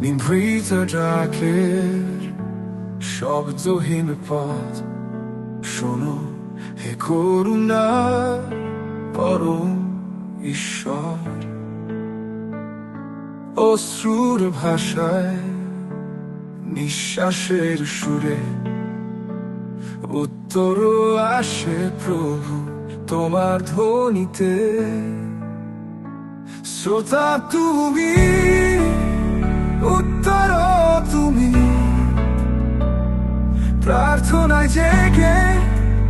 নিভৃত ডাকের শব্দহীন পথ শোনো হে করুণা পরম ঈশ্বর অশ্রুর ভাষায় নিঃশ্বাসের সুরে উত্তর আসে প্রভু তোমার ধ্বনিতে শ্রোতা তুমি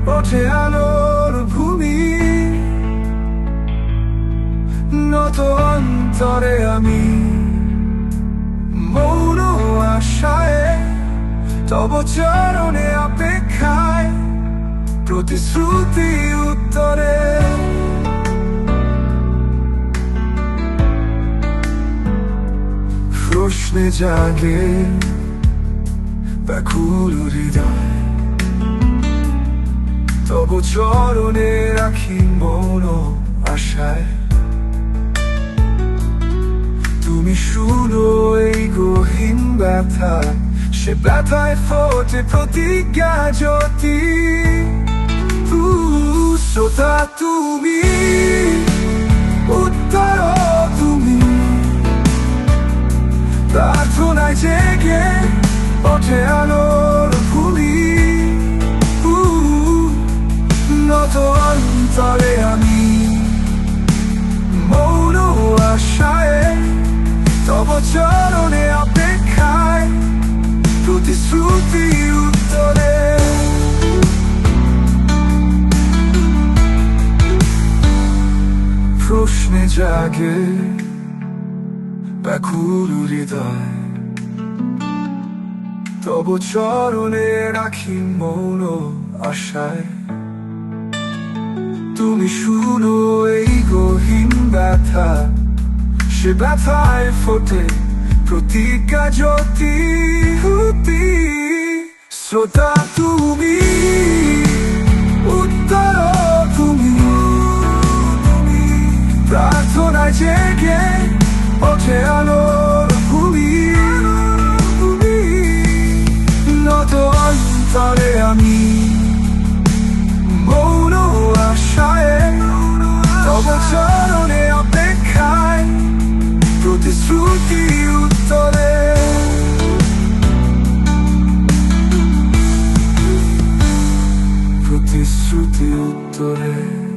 ওঠে আলোর ভূমি। নত অন্তরে আমি। মৌন আশায়, তব চরণে অপেক্ষায়, প্রতিশ্রুতি উত্তরে। প্রশ্নে জাগে ব্যাকুল হৃদয়। তব চরণে রাখি মন আশায়। তুমি শুনো এই গহীন ব্যথা সে ব্যথায় ফোটে প্রতিজ্ঞা জ্যোতি। শ্রোতা তুমি, উত্তর তুমি। প্রার্থনায় জেগে ওঠে আলোর প্রশ্নে জাগে ব্যাকুল হৃদয় তব চরণে রাখি মৌন আশায় তুমি শুনো এই গহীন ব্যথা সে ব্যথায় ফোটে প্রতিজ্ঞা জ্যোতি শ্রোতা তুমি উত্তর তুমি প্রার্থনা জেগে ওঠে আলোর ভূমি। নত অন্তরে আমি ti